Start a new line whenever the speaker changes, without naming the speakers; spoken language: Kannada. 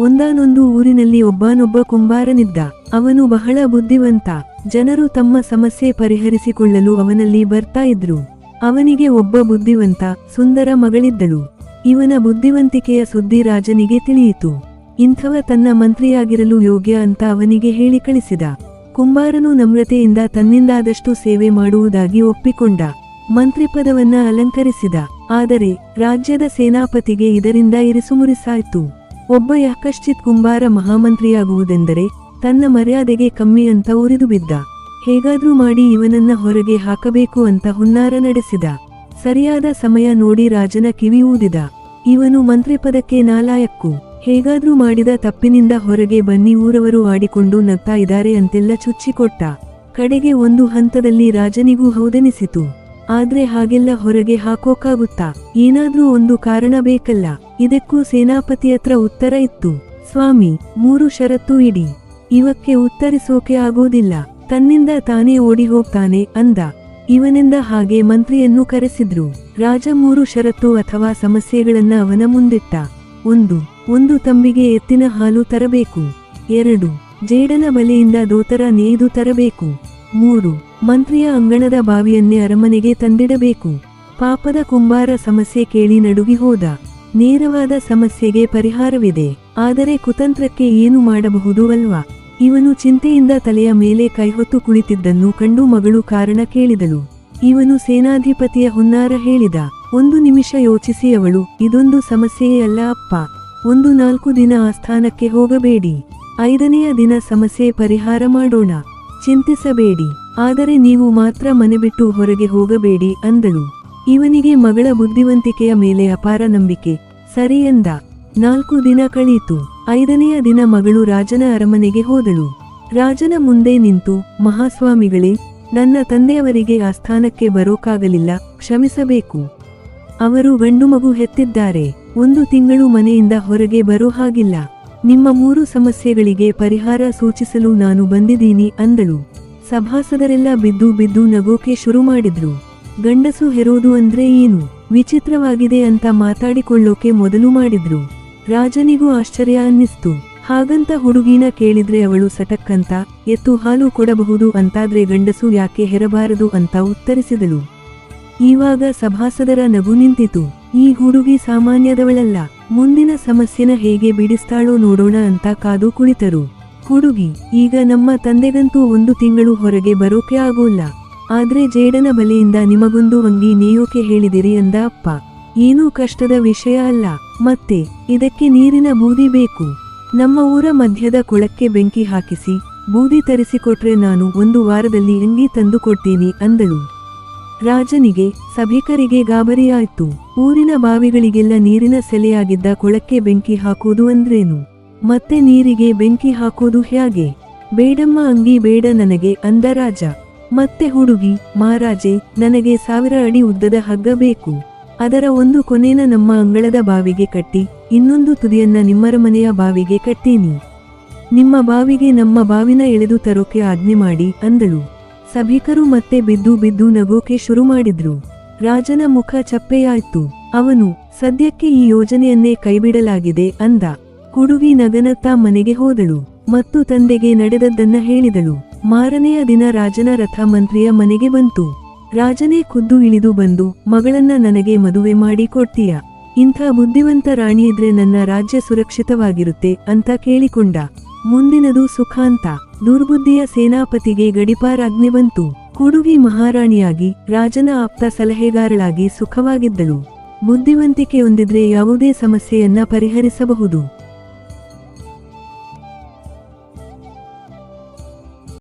ಒಂದಾನೊಂದು ಊರಿನಲ್ಲಿ ಒಬ್ಬನೊಬ್ಬ ಕುಂಬಾರನಿದ್ದ. ಅವನು ಬಹಳ ಬುದ್ಧಿವಂತ. ಜನರು ತಮ್ಮ ಸಮಸ್ಯೆ ಪರಿಹರಿಸಿಕೊಳ್ಳಲು ಅವನಲ್ಲಿ ಬರ್ತಾ ಇದ್ರು. ಅವನಿಗೆ ಒಬ್ಬ ಬುದ್ಧಿವಂತ, ಸುಂದರ ಮಗಳಿದ್ದಳು. ಇವನ ಬುದ್ಧಿವಂತಿಕೆಯ ಸುದ್ದಿ ರಾಜನಿಗೆ ತಿಳಿಯಿತು. ಇಂಥವ ತನ್ನ ಮಂತ್ರಿಯಾಗಿರಲು ಯೋಗ್ಯ ಅಂತ ಅವನಿಗೆ ಹೇಳಿ ಕಳಿಸಿದ. ಕುಂಬಾರನು ನಮ್ರತೆಯಿಂದ ತನ್ನಿಂದಾದಷ್ಟು ಸೇವೆ ಮಾಡುವುದಾಗಿ ಒಪ್ಪಿಕೊಂಡ. ಮಂತ್ರಿಪದವನ್ನ ಅಲಂಕರಿಸಿದ. ಆದರೆ, ರಾಜ್ಯದ ಸೇನಾಪತಿಗೆ ಇದರಿಂದ ಇರಿಸುಮುರಿಸಾಯ್ತು. ಒಬ್ಬ ಯಾಕಶ್ಚಿತ್ ಕುಂಬಾರ ಮಹಾಮಂತ್ರಿಯಾಗುವುದೆಂದರೆ ತನ್ನ ಮರ್ಯಾದೆಗೆ ಕಮ್ಮಿ ಅಂತ ಉರಿದು ಬಿದ್ದ. ಹೇಗಾದ್ರೂ ಮಾಡಿ ಇವನನ್ನ ಹೊರಗೆ ಹಾಕಬೇಕು ಅಂತ ಹುನ್ನಾರ ನಡೆಸಿದ. ಸರಿಯಾದ ಸಮಯ ನೋಡಿ ರಾಜನ ಕಿವಿ ಊದಿದ. ಇವನು ಮಂತ್ರಿ ಪದಕ್ಕೆ ನಾಲಾಯಕ್ಕು, ಹೇಗಾದ್ರೂ ಮಾಡಿದ ತಪ್ಪಿನಿಂದ ಹೊರಗೆ ಬನ್ನಿ ಊರವರು ಆಡಿಕೊಂಡು ನಗ್ತಾ ಇದ್ದಾರೆ ಅಂತೆಲ್ಲ ಚುಚ್ಚಿಕೊಟ್ಟ. ಕಡೆಗೆ ಒಂದು ಹಂತದಲ್ಲಿ ರಾಜನಿಗೂ ಹೌದೆನಿಸಿತು. ಆದ್ರೆ ಹಾಗೆಲ್ಲ ಹೊರಗೆ ಹಾಕೋಕಾಗುತ್ತಾ? ಏನಾದ್ರೂ ಒಂದು ಕಾರಣ ಬೇಕಲ್ಲ. ಇದಕ್ಕೂ ಸೇನಾಪತಿ ಹತ್ರ ಉತ್ತರ ಇತ್ತು. ಸ್ವಾಮಿ, ಮೂರು ಷರತ್ತು ಇಡಿ. ಇವಕ್ಕೆ ಉತ್ತರಿಸೋಕೆ ಆಗೋದಿಲ್ಲ. ತನ್ನಿಂದ ತಾನೇ ಓಡಿ ಹೋಗ್ತಾನೆ ಅಂದ. ಇವನಿಂದ ಹಾಗೆ ಮಂತ್ರಿಯನ್ನು ಕರೆಸಿದ್ರು. ರಾಜ ಮೂರು ಷರತ್ತು ಅಥವಾ ಸಮಸ್ಯೆಗಳನ್ನ ಅವನ ಮುಂದಿಟ್ಟ. ಒಂದು ಒಂದು ತಂಬಿಗೆ ಎತ್ತಿನ ಹಾಲು ತರಬೇಕು. ಎರಡು, ಜೇಡನ ಬಲೆಯಿಂದ ದೋತರ ನೇಯ್ದು ತರಬೇಕು. ಮೂರು ಮಂತ್ರಿಯ ಅಂಗಣದ ಬಾವಿಯನ್ನೇ ಅರಮನೆಗೆ ತಂದಿಡಬೇಕು. ಪಾಪದ ಕುಂಬಾರ ಸಮಸ್ಯೆ ಕೇಳಿ ನಡುಗಿ ಹೋದ. ನೇರವಾದ ಸಮಸ್ಯೆಗೆ ಪರಿಹಾರವಿದೆ. ಆದರೆ ಕುತಂತ್ರಕ್ಕೆ ಏನು ಮಾಡಬಹುದು ಅಲ್ವಾ? ಇವನು ಚಿಂತೆಯಿಂದ ತಲೆಯ ಮೇಲೆ ಕೈಹೊತ್ತು ಕುಳಿತಿದ್ದನ್ನು ಕಂಡು ಮಗಳು ಕಾರಣ ಕೇಳಿದಳು. ಇವನು ಸೇನಾಧಿಪತಿಯ ಹುನ್ನಾರ ಹೇಳಿದ. ಒಂದು ನಿಮಿಷ ಯೋಚಿಸಿ ಅವಳು, ಇದೊಂದು ಸಮಸ್ಯೆಯೇ ಅಲ್ಲ ಅಪ್ಪ. ಒಂದು ನಾಲ್ಕು ದಿನ ಆಸ್ಥಾನಕ್ಕೆ ಹೋಗಬೇಡಿ. ಐದನೆಯ ದಿನ ಸಮಸ್ಯೆ ಪರಿಹಾರ ಮಾಡೋಣ. ಚಿಂತಿಸಬೇಡಿ, ಆದರೆ ನೀವು ಮಾತ್ರ ಮನೆ ಬಿಟ್ಟು ಹೊರಗೆ ಹೋಗಬೇಡಿ ಅಂದಳು. ಇವನಿಗೆ ಮಗಳ ಬುದ್ಧಿವಂತಿಕೆಯ ಮೇಲೆ ಅಪಾರ ನಂಬಿಕೆ. ಸರಿ ಎಂದ. ನಾಲ್ಕು ದಿನ ಕಳೀತು. ಐದನೆಯ ದಿನ ಮಗಳು ರಾಜನ ಅರಮನೆಗೆ ಹೋದಳು. ರಾಜನ ಮುಂದೆ ನಿಂತು, ಮಹಾಸ್ವಾಮಿಗಳೇ, ನನ್ನ ತಂದೆಯವರಿಗೆ ಆ ಸ್ಥಾನಕ್ಕೆ ಬರೋಕಾಗಲಿಲ್ಲ, ಕ್ಷಮಿಸಬೇಕು. ಅವರು ಗಂಡು ಮಗು ಹೆತ್ತಿದ್ದಾರೆ. ಒಂದು ತಿಂಗಳು ಮನೆಯಿಂದ ಹೊರಗೆ ಬರೋ ಹಾಗಿಲ್ಲ. ನಿಮ್ಮ ಮೂರು ಸಮಸ್ಯೆಗಳಿಗೆ ಪರಿಹಾರ ಸೂಚಿಸಲು ನಾನು ಬಂದಿದ್ದೀನಿ ಅಂದಳು. ಸಭಾಸದರೆಲ್ಲ ಬಿದ್ದು ಬಿದ್ದು ನಗೋಕೆ ಶುರು ಮಾಡಿದ್ರು. ಗಂಡಸು ಹೆರೋದು ಅಂದ್ರೆ ಏನು? ವಿಚಿತ್ರವಾಗಿದೆ ಅಂತ ಮಾತಾಡಿಕೊಳ್ಳೋಕೆ ಮೊದಲು ಮಾಡಿದ್ರು. ರಾಜನಿಗೂ ಆಶ್ಚರ್ಯ ಅನ್ನಿಸ್ತು. ಹಾಗಂತ ಹುಡುಗಿನ ಕೇಳಿದ್ರೆ ಅವಳು ಸಟಕ್ಕಂತ, ಎತ್ತು ಹಾಲು ಕೊಡಬಹುದು ಅಂತಾದ್ರೆ ಗಂಡಸು ಯಾಕೆ ಹೆರಬಾರದು ಅಂತ ಉತ್ತರಿಸಿದಳು. ಈವಾಗ ಸಭಾಸದರ ನಗು ನಿಂತಿತು. ಈ ಹುಡುಗಿ ಸಾಮಾನ್ಯದವಳಲ್ಲ. ಮುಂದಿನ ಸಮಸ್ಯೆನ ಹೇಗೆ ಬಿಡಿಸ್ತಾಳೋ ನೋಡೋಣ ಅಂತ ಕಾದು ಕುಳಿತರು. ಹುಡುಗಿ, ಈಗ ನಮ್ಮ ತಂದೆಗಂತೂ ಒಂದು ತಿಂಗಳು ಹೊರಗೆ ಬರೋಕೆ ಆಗೋಲ್ಲ. ಆದ್ರೆ ಜೇಡನ ಬಲೆಯಿಂದ ನಿಮಗೊಂದು ಅಂಗಿ ನೇಯೋಕೆ ಹೇಳಿದಿರಿ ಅಂದ ಅಪ್ಪ. ಏನೂ ಕಷ್ಟದ ವಿಷಯ ಅಲ್ಲ. ಮತ್ತೆ, ಇದಕ್ಕೆ ನೀರಿನ ಬೂದಿ ಬೇಕು. ನಮ್ಮ ಊರ ಮಧ್ಯದ ಕೊಳಕ್ಕೆ ಬೆಂಕಿ ಹಾಕಿಸಿ, ಬೂದಿ ತರಿಸಿಕೊಟ್ರೆ ನಾನು ಒಂದು ವಾರದಲ್ಲಿ ಅಂಗಿ ತಂದುಕೊಡ್ತೀನಿ ಅಂದಳು. ರಾಜನಿಗೆ, ಸಭಿಕರಿಗೆ ಗಾಬರಿಯಾಯಿತು. ಊರಿನ ಬಾವಿಗಳಿಗೆಲ್ಲ ನೀರಿನ ಸೆಲೆಯಾಗಿದ್ದ ಕೊಳಕ್ಕೆ ಬೆಂಕಿ ಹಾಕೋದು ಅಂದ್ರೇನು? ಮತ್ತೆ ನೀರಿಗೆ ಬೆಂಕಿ ಹಾಕೋದು ಹೇಗೆ? ಬೇಡಮ್ಮ ಅಂಗಿ ಬೇಡ ನನಗೆ, ಅಂದ ರಾಜ. ಮತ್ತೆ ಹುಡುಗಿ, ಮಹಾರಾಜೆ, ನನಗೆ ಸಾವಿರ ಅಡಿ ಉದ್ದದ ಹಗ್ಗ ಬೇಕು. ಅದರ ಒಂದು ಕೊನೆನ ನಮ್ಮ ಅಂಗಳದ ಬಾವಿಗೆ ಕಟ್ಟಿ, ಇನ್ನೊಂದು ತುದಿಯನ್ನ ನಿಮ್ಮರ ಮನೆಯ ಬಾವಿಗೆ ಕಟ್ಟೀನಿ. ನಿಮ್ಮ ಬಾವಿಗೆ ನಮ್ಮ ಬಾವಿನ ಎಳೆದು ತರೋಕೆ ಆಜ್ಞೆ ಮಾಡಿ, ಅಂದಳು. ಸಭಿಕರು ಮತ್ತೆ ಬಿದ್ದು ಬಿದ್ದು ನಗೋಕೆ ಶುರು ಮಾಡಿದ್ರು. ರಾಜನ ಮುಖ ಚಪ್ಪೆಯಾಯ್ತು. ಅವನು, ಸದ್ಯಕ್ಕೆ ಈ ಯೋಜನೆಯನ್ನೇ ಕೈಬಿಡಲಾಗಿದೆ ಅಂದ. ಕುಡುವಿ ನಗನತ್ತ ಮನೆಗೆ ಹೋದಳು ಮತ್ತು ತಂದೆಗೆ ನಡೆದದ್ದನ್ನ ಹೇಳಿದಳು. ಮಾರನೆಯ ದಿನ ರಾಜನ ರಥ ಮಂತ್ರಿಯ ಮನೆಗೆ ಬಂತು. ರಾಜನೇ ಖುದ್ದು ಇಳಿದು ಬಂದು, ಮಗಳನ್ನ ನನಗೆ ಮದುವೆ ಮಾಡಿ ಕೊಡ್ತೀಯ? ಇಂಥ ಬುದ್ಧಿವಂತ ರಾಣಿ ಇದ್ರೆ ನನ್ನ ರಾಜ್ಯ ಸುರಕ್ಷಿತವಾಗಿರುತ್ತೆ ಅಂತ ಕೇಳಿಕೊಂಡ. ಮುಂದಿನದು ಸುಖಾಂತ. ದುರ್ಬುದ್ಧಿಯ ಸೇನಾಪತಿಗೆ ಗಡಿಪಾರಾಜ್ಞೆ ಬಂತು. ಕುಡುಗಿ ಮಹಾರಾಣಿಯಾಗಿ, ರಾಜನ ಆಪ್ತ ಸಲಹೆಗಾರಳಾಗಿ ಸುಖವಾಗಿದ್ದಳು. ಬುದ್ಧಿವಂತಿಕೆ ಹೊಂದಿದ್ರೆ ಯಾವುದೇ ಸಮಸ್ಯೆಯನ್ನ ಪರಿಹರಿಸಬಹುದು.